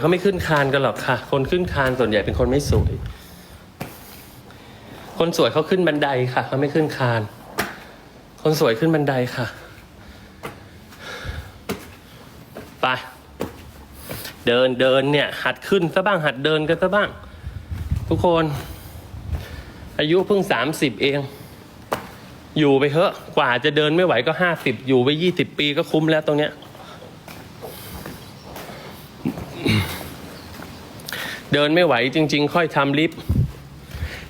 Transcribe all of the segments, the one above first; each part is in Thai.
เขาไม่ขึ้นคานกันหรอกค่ะ คนขึ้นคานส่วนใหญ่เป็นคนไม่สวย คนสวยเขาขึ้นบันไดค่ะเขาไม่ขึ้นคาน คนสวยขึ้นบันไดค่ะ ไป เดินเดินเนี่ย หัดขึ้นซะบ้าง หัดเดินกันซะบ้าง ทุกคน อายุเพิ่งสามสิบเอง อยู่ไปเถอะ กว่าจะเดินไม่ไหวก็ห้าสิบอยู่ไปยี่สิบปีก็คุ้มแล้วตรงเนี้ย เดินไม่ไหวจริง ๆ ค่อยทำลิฟต์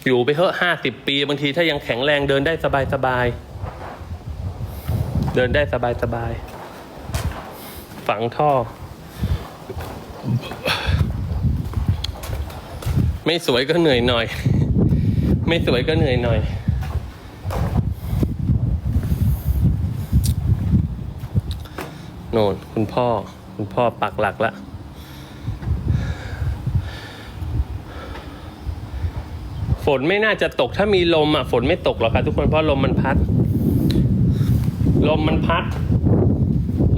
อยู่ไปเถอะห้าสิบปี บางทีถ้ายังแข็งแรงเดินได้สบายๆ เดินได้สบายๆ ฝังท่อ ไม่สวยก็เหนื่อยหน่อย ไม่สวยก็เหนื่อยหน่อยโน่นคุณพ่อ คุณพ่อปักหลักละ ฝนไม่น่าจะตกถ้ามีลมอะฝนไม่ตกหรอกค่ะทุกคนเพราะลมมันพัด ลมมันพัด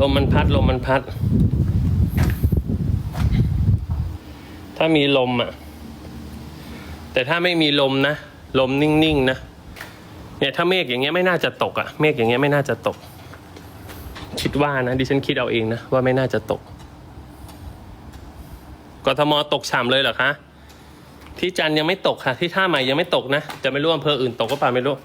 ลมมันพัดลมมันพัด ถ้ามีลมอะ แต่ถ้าไม่มีลมนะลมนิ่งๆนะเนี่ยถ้าเมฆอย่างเงี้ยไม่น่าจะตกอะ เมฆอย่างเงี้ยไม่น่าจะตก คิดว่านะดิฉันคิดเอาเองนะว่าไม่น่าจะตกกทมตกฉ่ำเลยเหรอคะ ที่จันยังไม่ตกค่ะ ที่ท่าใหม่ยังไม่ตกนะ จะไม่รู้อำเภออื่นตกก็ป่าไม่รู้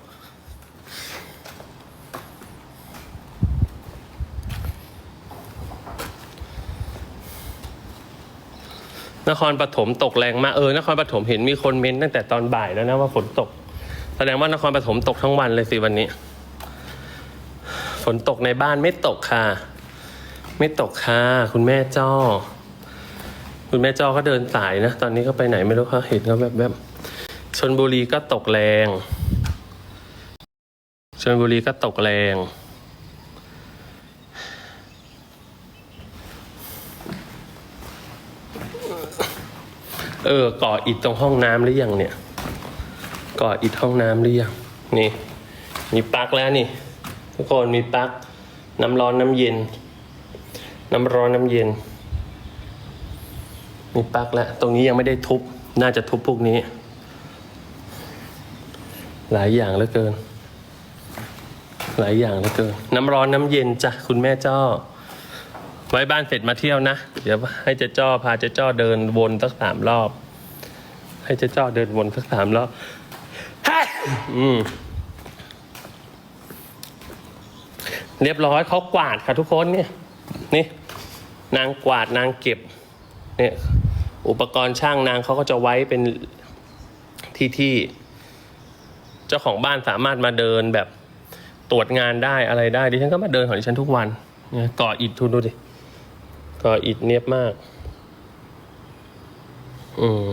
นครปฐมตกแรงมากเออนครปฐมเห็นมีคนเม้นตั้งแต่ตอนบ่ายแล้วนะว่าฝนตก แสดงว่านครปฐมตกทั้งวันเลยสิวันนี้ ฝนตกในบ้านไม่ตกค่ะ ไม่ตกค่ะ คุณแม่จ้อ คุณแม่จ้อก็เดินสายนะ ตอนนี้ก็ไปไหนไม่รู้เขาเห็นเขาแบบแบบชนบุรีก็ตกแรงชนบุรีก็ตกแรงเออก่ออิฐตรงห้องน้ำหรือยังเนี่ย ก่ออิฐห้องน้ำหรือยังนี่ มีปลั๊กแล้วนี่ทุกคนมีปลั๊กน้ำร้อนน้ำเย็น น้ำร้อนน้ำเย็น มีปลั๊กแล้วตรงนี้ยังไม่ได้ทุบ น่าจะทุบพวกนี้ หลายอย่างเหลือเกิน หลายอย่างเหลือเกิน น้ำร้อนน้ำเย็นจ้ะคุณแม่จ้อไว้บ้านเสร็จมาเที่ยวนะ เดี๋ยวให้เจ๊จ้อพาเจ๊จ้อเดินวนสักสามรอบ ให้เจ๊จ้อเดินวนสักสามรอบเฮ้ยอืมเรียบร้อยเขากวาดค่ะทุกคนเนี่ย นี่ นางกวาดนางเก็บ เนี่ย อุปกรณ์ช่างนางเขาก็จะไว้เป็นที่ที่ เจ้าของบ้านสามารถมาเดินแบบตรวจงานได้อะไรได้ดิฉันก็มาเดินของดิฉันทุกวันเนี่ยก่ออิฐทุนดูดิก่ออิฐเนียบมาก อืม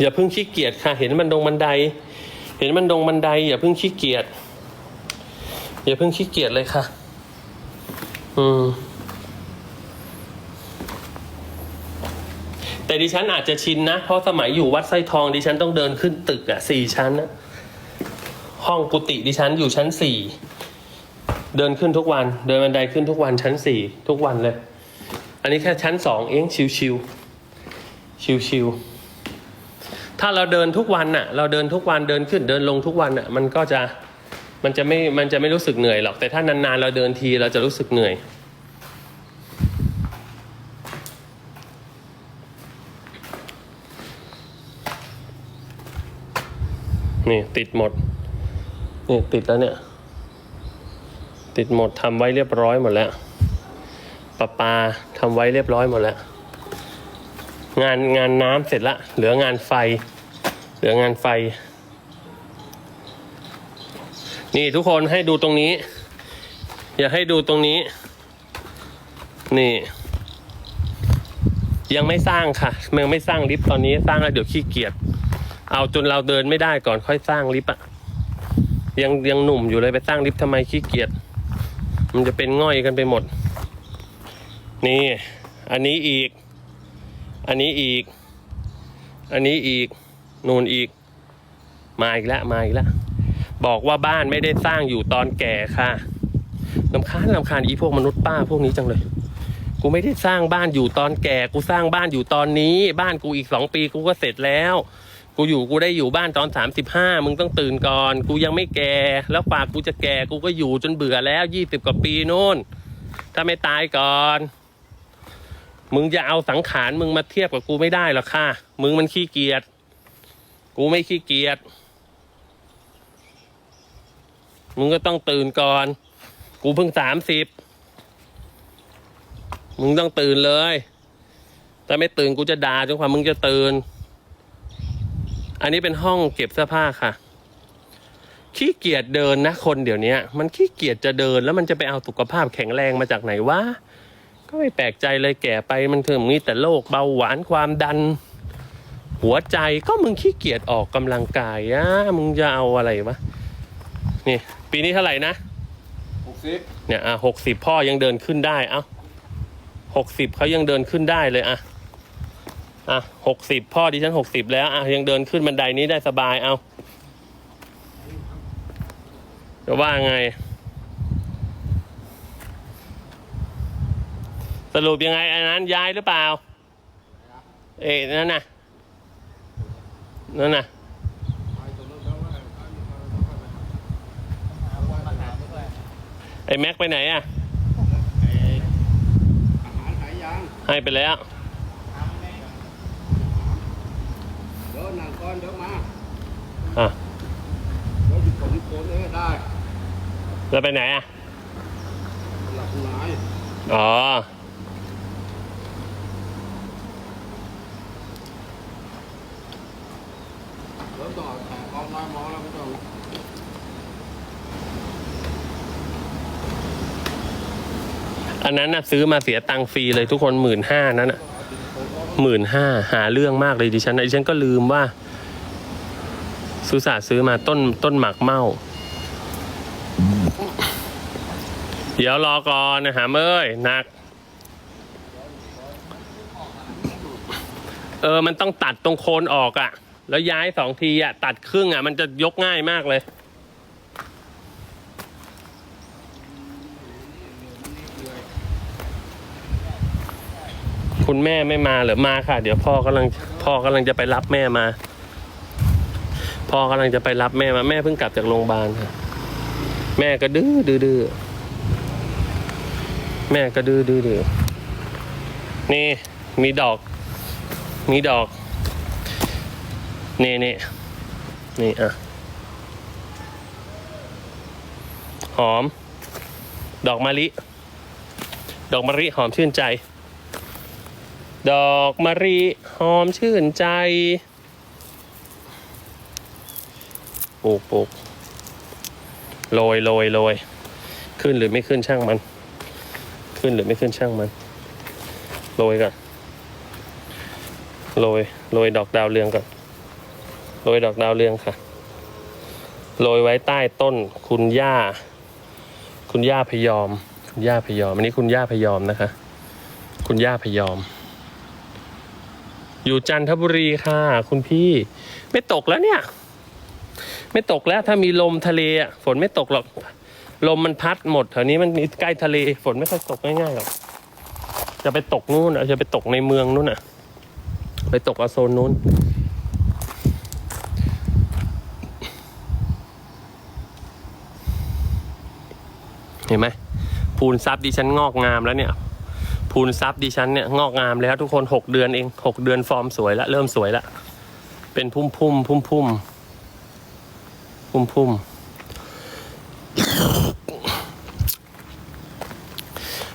อย่าเพิ่งขี้เกียจค่ะ เห็นมันดงบันได เห็นมันดงบันได อย่าเพิ่งขี้เกียจอย่าเพิ่งขี้เกียจเลยค่ะ อืม แต่ดิฉันอาจจะชินนะ เพราะสมัยอยู่วัดไส้ทองดิฉันต้องเดินขึ้นตึกอะสี่ชั้นนะห้องกุฏิดิฉันอยู่ชั้นสี่เดินขึ้นทุกวัน เดินบันไดขึ้นทุกวันชั้นสี่ทุกวันเลย อันนี้แค่ชั้นสองเองชิวชิวชิวชิวๆถ้าเราเดินทุกวันน่ะ เราเดินทุกวันเดินขึ้นเดินลงทุกวันน่ะ มันก็จะ มันจะไม่มันจะไม่รู้สึกเหนื่อยหรอก แต่ถ้านานๆเราเดินทีเราจะรู้สึกเหนื่อย นี่ติดหมด นี่ติดแล้วเนี่ย ติดหมดทำไว้เรียบร้อยหมดแล้วประปลาทำไว้เรียบร้อยหมดแล้ว งานงานน้ำเสร็จละเหลืองานไฟ เหลืองานไฟ นี่ทุกคนให้ดูตรงนี้ อย่าให้ดูตรงนี้ นี่ ยังไม่สร้างค่ะยังไม่สร้างลิฟต์ตอนนี้สร้างแล้วเดี๋ยวขี้เกียจเอาจนเราเดินไม่ได้ก่อนค่อยสร้างลิฟต์อะยังยังหนุ่มอยู่เลยไปสร้างลิฟต์ทำไมขี้เกียจมันจะเป็นง่อยกันไปหมด นี่ อันนี้อีก อันนี้อีก อันนี้อีก นูนอีก มาอีกแล้วมาอีกแล้ว บอกว่าบ้านไม่ได้สร้างอยู่ตอนแก่ค่ะลำคาญลำคาญอีพวกมนุษย์ป้าพวกนี้จังเลย กูไม่ได้สร้างบ้านอยู่ตอนแก่ กูสร้างบ้านอยู่ตอนนี้ บ้านกูอีกสองปีกูก็เสร็จแล้ว กูอยู่กูได้อยู่บ้านตอนสามสิบห้ามึงต้องตื่นก่อน กูยังไม่แก่ แล้วฝากกูจะแก่กูก็อยู่จนเบื่อแล้วยี่สิบกว่าปีนู่น ถ้าไม่ตายก่อน มึงจะเอาสังขารมึงมาเทียบกับกูไม่ได้หรอกค่ะ มึงมันขี้เกียจ กูไม่ขี้เกียจ มึงก็ต้องตื่นก่อน กูเพิ่งสามสิบมึงต้องตื่นเลย ถ้าไม่ตื่นกูจะด่าจนกว่ามึงจะตื่น อันนี้เป็นห้องเก็บเสื้อผ้าค่ะ ขี้เกียจเดินนะคนเดี๋ยวนี้มันขี้เกียจจะเดินแล้วมันจะไปเอาสุขภาพแข็งแรงมาจากไหนวะ ก็ไม่แปลกใจเลยแก่ไปมันถึงมีแต่โรคเบาหวานความดัน หัวใจก็มึงขี้เกียจออกกำลังกายอะมึงจะเอาอะไรวะ นี่ ปีนี้เท่าไหร่นะหกสิบเนี่ยอะหกสิบพ่อยังเดินขึ้นได้เอ้าหกสิบเขายังเดินขึ้นได้เลยอะอะหกสิบพ่อดิฉันหกสิบแล้วอะยังเดินขึ้นบันไดนี้ได้สบายเอาจะว่าไง สรุปยังไงอันนั้นย้ายหรือเปล่า เอ๊ะนั่นน่ะนั่นน่ะ อ้แม็กไปไหนอะอาหารหายยังให้ไปแล้วเดี๋ยวนั่งก่อนเดี๋ยวมาอะเดี๋ยวจะผมโคนเอ้ได้แล้วไปไหนอะหลับไหนอ๋อเดี๋ยวต่อแต่งกองน้อยมองแล้วไม่ต้ อันนั้นนะซื้อมาเสียตังค์ฟรีเลยทุกคนหมื่นห้านั้นอะหมื่นห้าหาเรื่องมากเลยดิฉันดิฉันก็ลืมว่าสุสาซื้อมาต้นต้นหมากเมาเดี๋ยวรอก่อนนะหาเอ้ยหนัก เออมันต้องตัดตรงโคนออกอะ่ะ แล้วย้ายสองทีอะ่ะ ตัดครึ่งอะ่ะ มันจะยกง่ายมากเลย คุณแม่ไม่มาหรือมาค่ะ เดี๋ยวพ่อกำลังพ่อกำลังจะไปรับแม่มา พ่อกำลังจะไปรับแม่มาแม่เพิ่งกลับจากโรงพยาบาลค่ะ แม่ก็ดื้อดื้อแม่ก็ดื้อดื้อดื้อนี่มีดอก มีดอกนี่นี่นี่อะหอม ดอกมะลิ ดอกมะลิหอมชื่นใจ ดอกมะลิหอมชื่นใจปลูกปลูกโรยโรยโรยขึ้นหรือไม่ขึ้นช่างมัน ขึ้นหรือไม่ขึ้นช่างมันโรยก่อนโรยโรยดอกดาวเรืองก่อนโรยดอกดาวเรืองค่ะโรยไว้ใต้ต้นคุณย่า คุณย่าพยอม คุณย่าพยอม อันนี้คุณย่าพยอมนะคะ คุณย่าพยอม อยู่จันทบุรีค่ะ คุณพี่ ไม่ตกแล้วเนี่ย ไม่ตกแล้วถ้ามีลมทะเลอะฝนไม่ตกหรอก ลมมันพัดหมดแถวนี้มันใกล้ทะเล ฝนไม่ค่อยตกง่ายๆหรอกจะไปตกนู่นอะจะไปตกในเมืองนู่นอะ ไปตกเอาโซนนู้นเห็นไหมภูนทรัพย์ดิฉันงอกงามแล้วเนี่ย ภูนทรัพย์ดิฉันเนี่ยงอกงามแล้วทุกคนหกเดือนเองหกเดือนฟอร์มสวยแล้วเริ่มสวยแล้วเป็นพุ่มพุ่มพุ่มพุ่มพุ่มพุ่ม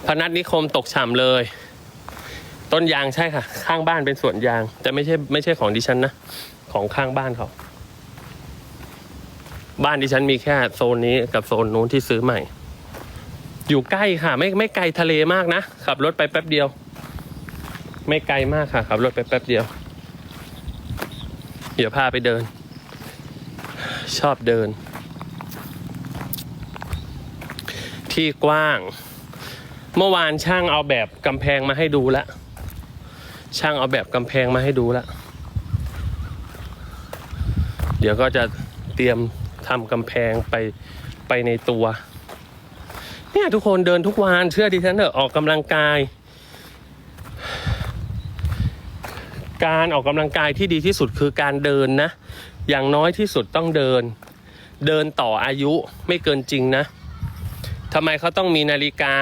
พนัสนิคมตกฉ่ำเลย ต้นยางใช่ค่ะ ข้างบ้านเป็นสวนยาง แต่ไม่ใช่ไม่ใช่ของดิฉันนะ ของข้างบ้านเขาบ้านดิฉันมีแค่โซนนี้กับโซนนู้นที่ซื้อใหม่ อยู่ใกล้ค่ะ ไม่ไม่ไกลทะเลมากนะ ขับรถไปแป๊บเดียว ไม่ไกลมากค่ะ ขับรถไปแป๊บเดียว เดี๋ยวพาไปเดิน ชอบเดิน ที่กว้าง เมื่อวานช่างเอาแบบกำแพงมาให้ดูแล้วช่างเอาแบบกำแพงมาให้ดูแล้วเดี๋ยวก็จะเตรียมทำกำแพงไปไปในตัว เนี่ยทุกคนเดินทุกวันเชื่อดิฉันเถอะออกกำลังกาย การออกกำลังกายที่ดีที่สุดคือการเดินนะ อย่างน้อยที่สุดต้องเดิน เดินต่ออายุไม่เกินจริงนะทำไมเขาต้องมีนาฬิกา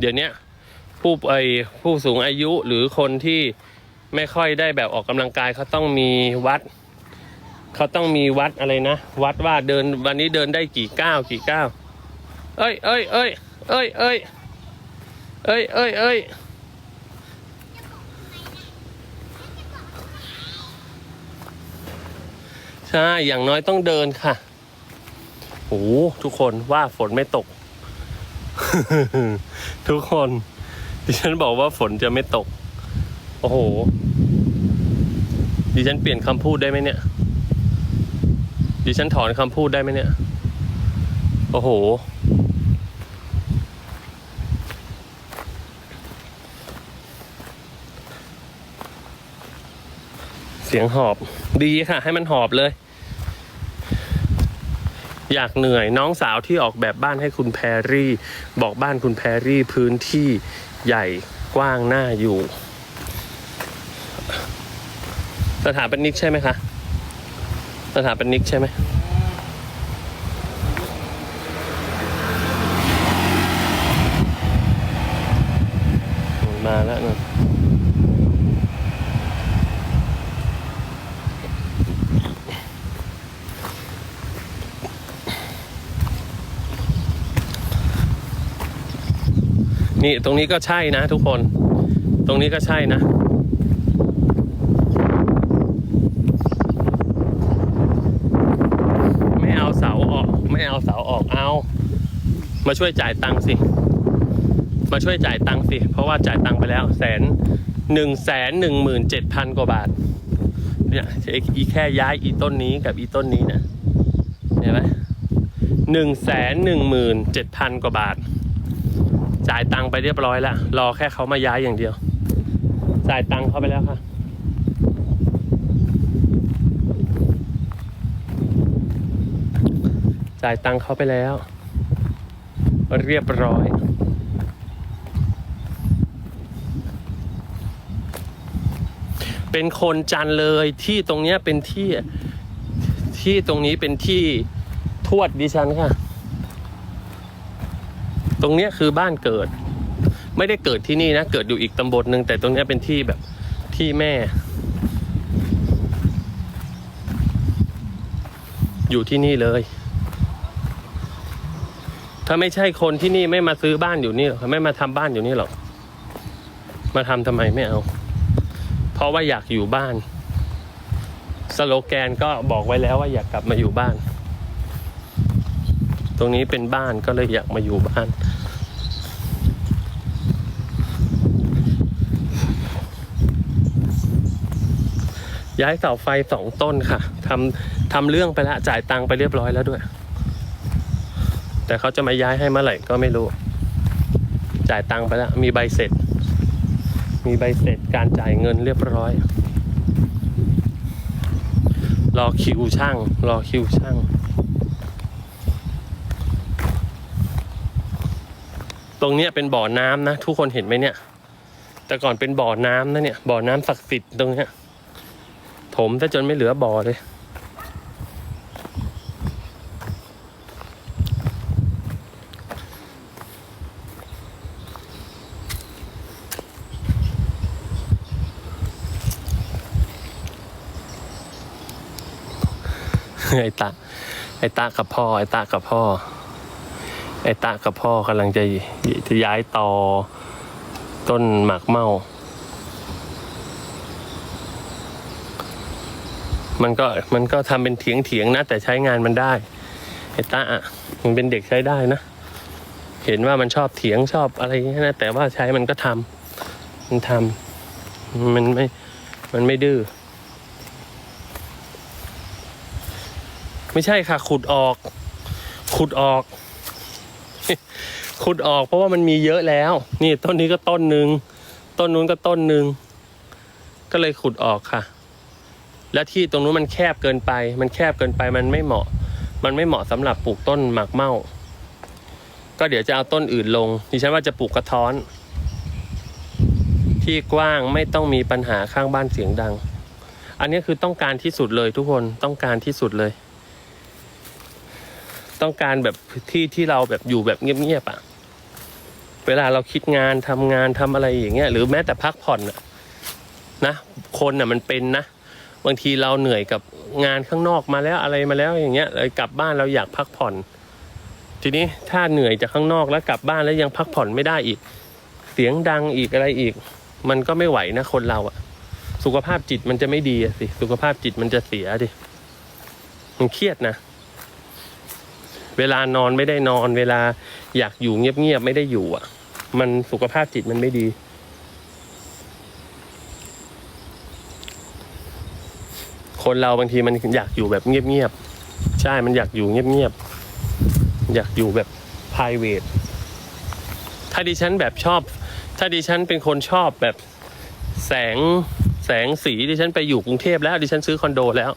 เดี๋ยวนี้ผู้ไอผู้สูงอายุหรือคนที่ไม่ค่อยได้แบบออกกำลังกายเขาต้องมีวัดเขาต้องมีวัดอะไรนะ วัดว่าเดินวันนี้เดินได้กี่ก้าวกี่ก้าวเอ้ยเอ้ยเอ้ย เอ้ยเอ้ยเอ้ยเอ้ยเอ้ยใช่ อย่างน้อยต้องเดินค่ะโอ้โหทุกคนว่าฝนไม่ตก ทุกคนดิฉันบอกว่าฝนจะไม่ตก โอ้โห ดิฉันเปลี่ยนคำพูดได้ไหมเนี่ย ดิฉันถอนคำพูดได้ไหมเนี่ย โอ้โห สียงหอบ ดีค่ะ ให้มันหอบเลย อยากเหนื่อยน้องสาวที่ออกแบบบ้านให้คุณแพรรี่ บอกบ้านคุณแพรรี่พื้นที่ใหญ่กว้างน่าอยู่ สถาปนิกใช่ไหมคะ สถาปนิกใช่ไหม มาแล้วนะ นี่ตรงนี้ก็ใช่นะทุกคน ตรงนี้ก็ใช่นะ ไม่เอาเสาออก ไม่เอาเสาออกเอา มาช่วยจ่ายตังค์สิ มาช่วยจ่ายตังค์สิ เพราะว่าจ่ายตังค์ไปแล้วแสนหนึ่งแสนหนึ่งหมื่นเจ็ดพันกว่าบาท เนี่ยอีแค่ย้ายอีต้นนี้กับอีต้นนี้นะเห็นไหมหนึ่งแสนหนึ่งหมื่นเจ็ดพันกว่าบาท จ่ายตังค์ไปเรียบร้อยแล้วรอแค่เขามาย้ายอย่างเดียว จ่ายตังค์เขาไปแล้วค่ะ จ่ายตังค์เขาไปแล้ว เรียบร้อยเป็นคนจันเลยที่ตรงเนี้ยเป็นที่ที่ตรงนี้เป็นที่ทวดดิฉันค่ะ ตรงเนี้ยคือบ้านเกิด ไม่ได้เกิดที่นี่นะ เกิดอยู่อีกตำบลหนึ่งแต่ตรงเนี้ยเป็นที่แบบที่แม่ อยู่ที่นี่เลย ถ้าไม่ใช่คนที่นี่ไม่มาซื้อบ้านอยู่นี่หรอกไม่มาทำบ้านอยู่นี่หรอกมาทำทำไมไม่เอา เพราะว่าอยากอยู่บ้าน สโลแกนก็บอกไว้แล้วว่าอยากกลับมาอยู่บ้าน ตรงนี้เป็นบ้านก็เลยอยากมาอยู่บ้าน ย้ายเสาไฟสองต้นค่ะทำทำเรื่องไปแล้วจ่ายตังค์ไปเรียบร้อยแล้วด้วย แต่เขาจะมาย้ายให้เมื่อไหร่ก็ไม่รู้ จ่ายตังค์ไปแล้วมีใบเสร็จ มีใบเสร็จการจ่ายเงินเรียบร้อย รอคิวช่าง รอคิวช่างตรงเนี้ยเป็นบ่อน้ำนะ ทุกคนเห็นไหมเนี่ย แต่ก่อนเป็นบ่อน้ำนะเนี่ยบ่อน้ำศักดิ์สิทธิ์ตรงเนี้ย ถมซะจนไม่เหลือบ่อเลย ไอ้ตาไอ้ตากับพ่อ ไอ้ตากับพ่อ ไอ้ตากับพ่อ กำลังจะจะย้ายต่อต้นหมากเมา มันก็มันก็ทำเป็นเถียงเถียงนะ แต่ใช้งานมันได้ไอ้ตาอะมันเป็นเด็กใช้ได้นะ เห็นว่ามันชอบเถียงชอบอะไรนะ แต่ว่าใช้มันก็ทำมันทำมันไม่ มันไม่ดื้อไม่ใช่ค่ะ ขุดออก ขุดออก ขุดออกเพราะว่ามันมีเยอะแล้ว นี่ต้นนี้ก็ต้นหนึ่งต้นนู้นก็ต้นหนึ่งก็เลยขุดออกค่ะ และที่ตรงนู้นมันแคบเกินไป มันแคบเกินไปมันไม่เหมาะ มันไม่เหมาะสำหรับปลูกต้นหมากเมาก็เดี๋ยวจะเอาต้นอื่นลงดิฉันว่าจะปลูกกระท้อน ที่กว้างไม่ต้องมีปัญหาข้างบ้านเสียงดัง อันนี้คือต้องการที่สุดเลยทุกคนต้องการที่สุดเลย ต้องการแบบที่ที่เราแบบอยู่แบบเงียบๆอะ่ะเวลาเราคิดงานทำงานทำอะไรอย่างเงี้ยหรือแม้แต่พักผ่อนอะนะคนน่ะมันเป็นนะ บางทีเราเหนื่อยกับงานข้างนอกมาแล้วอะไรมาแล้วอย่างเงี้ยเลยกลับบ้านเราอยากพักผ่อน ทีนี้ถ้าเหนื่อยจากข้างนอกแล้วกลับบ้านแล้วยังพักผ่อนไม่ได้อีก เสียงดังอีกอะไรอีก มันก็ไม่ไหวนะคนเราอะสุขภาพจิตมันจะไม่ดีสิสุขภาพจิตมันจะเสียดิมันเครียดนะเวลานอนไม่ได้นอน เวลาอยากอยู่เงียบๆไม่ได้อยู่อะมันสุขภาพจิตมันไม่ดี คนเราบางทีมันอยากอยู่แบบเงียบๆใช่มันอยากอยู่เงียบๆอยากอยู่แบบ p r i v a t ถ้าดิฉันแบบชอบ ถ้าดิฉันเป็นคนชอบแบบแสงแสงสีดิฉันไปอยู่กรุงเทพแล้วดิฉันซื้อคอนโดแล้ว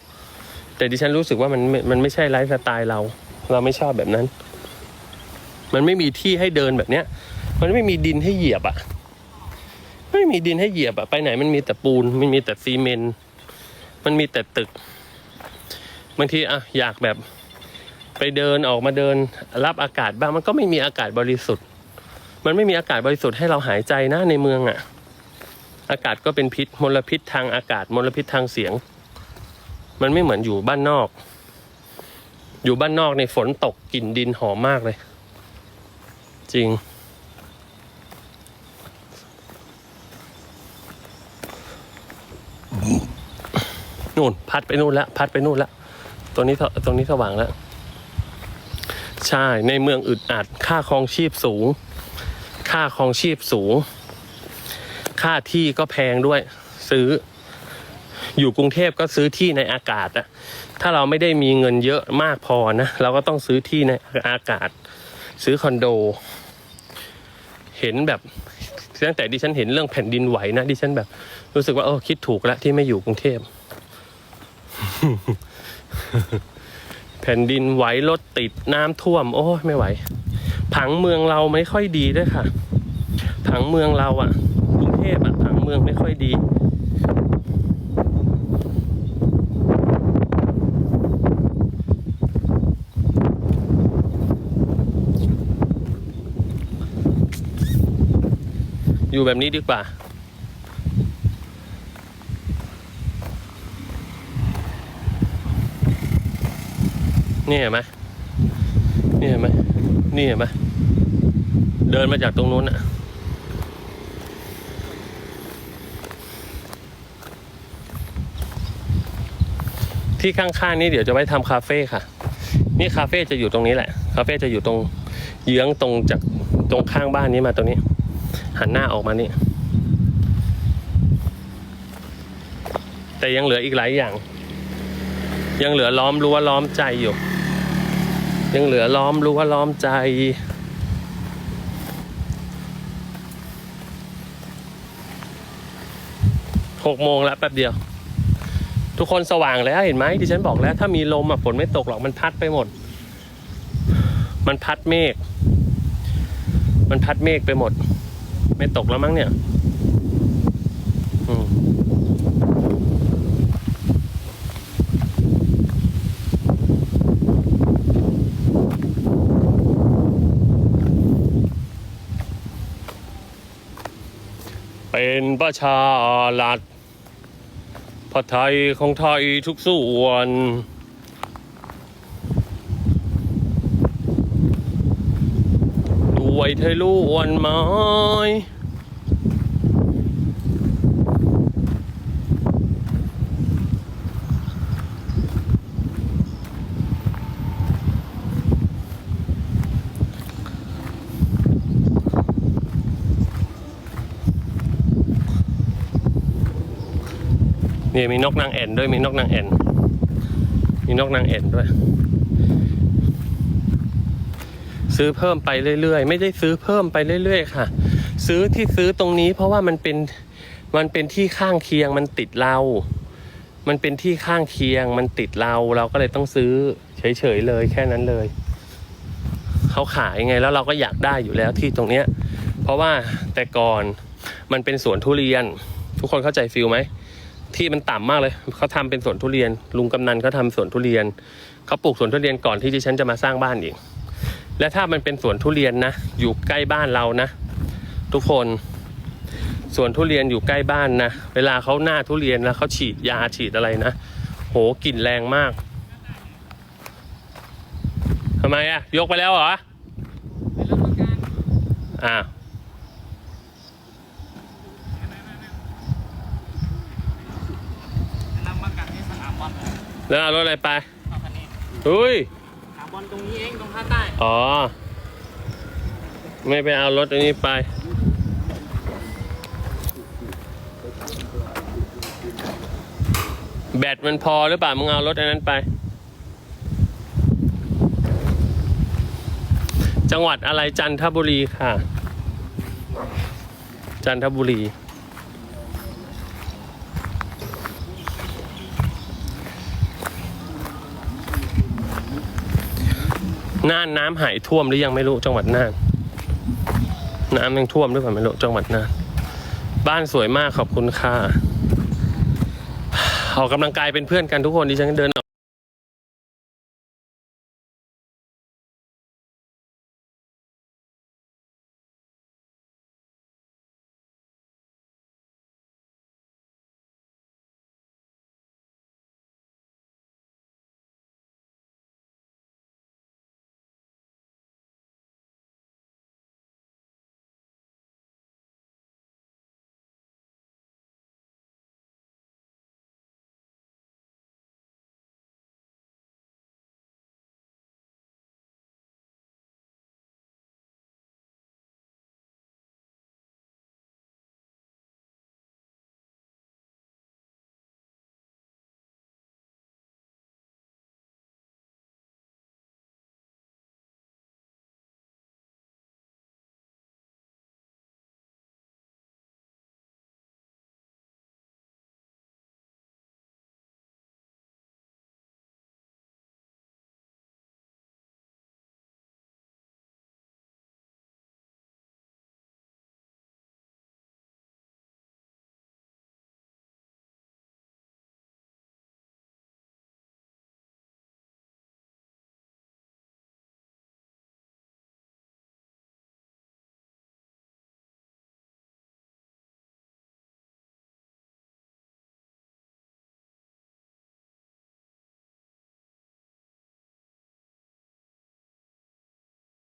แต่ดิฉันรู้สึกว่ามันม่มันไม่ใช่ไลฟ์สไตล์เรา เราไม่ชอบแบบนั้น มันไม่มีที่ให้เดินแบบเนี้ย มันไม่มีดินให้เหยียบอะ่ะ ไม่มีดินให้เหยียบอะ่ะไปไหนมันมีแต่ปูนมันมีแต่ซีเมนต์ มันมีแต่ตึก บางทีอะอยากแบบไปเดินออกมาเดินรับอากาศบ้างมันก็ไม่มีอากาศบริสุทธิ์ มันไม่มีอากาศบริสุทธิ์ให้เราหายใจนะในเมืองอะ่ะ อากาศก็เป็นพิษมลพิษทางอากาศมลพิษทางเสียง มันไม่เหมือนอยู่บ้านนอก อยู่บ้านนอกในฝนตกกลิ่นดินหอมมากเลย จริง นู่น พัดไปนู่นแล้วพัดไปนู่นแล้วตรงนี้ตรงนี้สว่างแล้ว ใช่ในเมืองอึดอัด ค่าครองชีพสูง ค่าครองชีพสูง ค่าที่ก็แพงด้วย ซื้อ อยู่กรุงเทพก็ซื้อที่ในอากาศอะถ้าเราไม่ได้มีเงินเยอะมากพอนะเราก็ต้องซื้อที่ในอากาศ ซื้อคอนโด เห็นแบบตั้งแต่ดิฉันเห็นเรื่องแผ่นดินไหวนะดิฉันแบบ รู้สึกว่าเออคิดถูกแล้วที่ไม่อยู่กรุงเทพ แผ่นดินไหวรถติดน้ำท่วม โอ้ยไม่ไหว ผังเมืองเราไม่ค่อยดีด้วยค่ะ ผังเมืองเราอะกรุงเทพอะผังเมืองไม่ค่อยดีอยู่แบบนี้ดีกว่า นี่เห็นไหมนี่เห็นไหมนี่เห็นไหมเดินมาจากตรงนู้นอะที่ข้างๆนี่เดี๋ยวจะไว้ทำคาเฟ่ค่ะ นี่คาเฟ่จะอยู่ตรงนี้แหละ คาเฟ่จะอยู่ตรงเยื้องตรงจากตรงข้างบ้านนี้มาตรงนี้ หันหน้าออกมานี่ แต่ยังเหลืออีกหลายอย่าง ยังเหลือล้อมรั้วล้อมใจอยู่ ยังเหลือล้อมรั้วล้อมใจ หกโมงแล้วแป๊บเดียว ทุกคนสว่างแล้วเห็นไหมที่ฉันบอกแล้ว ถ้ามีลมอะฝนไม่ตกหรอกมันพัดไปหมด มันพัดเมฆ มันพัดเมฆไปหมด ไม่ตกแล้วมั้งเนี่ย เป็นประชาลัดพระไทยของไทยทุกส่วน ด้วยไทยล้วนไม้ นี่มีนกนางแอ่นด้วยมีนกนางแอ่นมีนกนางแอ่นด้วย ซื้อเพิ่มไปเรื่อยๆ ไม่ได้ซื้อเพิ่มไปเรื่อยๆ ค่ะ ซื้อที่ซื้อตรงนี้เพราะว่ามันเป็นมันเป็นที่ข้างเคียงมันติดเรา มันเป็นที่ข้างเคียงมันติดเราเราก็เลยต้องซื้อเฉยๆเลยแค่นั้นเลยเขเขาขายไงแล้วเราก็อยากได้อยู่แล้วที่ตรงเนี้ย เพราะว่าแต่ก่อนมันเป็นสวนทุเรียน ทุกคนเข้าใจฟิลไหม ที่มันต่ำมากเลยเขาทำเป็นสวนทุเรียน ลุงกำนันเขาทำสวนทุเรียนเขาปลูกสวนทุเรียนก่อนที่ดิฉันจะมาสร้างบ้านอีก และถ้ามันเป็นสวนทุเรียนนะ อยู่ใกล้บ้านเรานะ ทุกคนสวนทุเรียนอยู่ใกล้บ้านนะเวลาเขาหน้าทุเรียนแล้วเขาฉีดยาฉีดอะไรนะโหกลิ่นแรงมากทำไมอะยกไปแล้วเหรอเป็นรับประกันอ่า เป็นรับประกันที่สนามบอลเลย แล้วเอารถอะไรไปเอาคันนี้อุ้ยสนามบอลตรงนี้เองตรงภาคใต้อ๋อ ไม่ไปเอารถอันนี้ไปแบตมันพอหรือเปล่ามึงเอารถอันนั้นไป จังหวัดอะไรจันทบุรีค่ะ จันทบุรี น่านน้ำหายท่วมหรือยังไม่รู้จังหวัดน่านน้ำยังท่วมหรือเปล่าไม่รู้จังหวัดน่านบ้านสวยมากขอบคุณค่ะออกกำลังกายเป็นเพื่อนกันทุกคนดิฉันเดินออก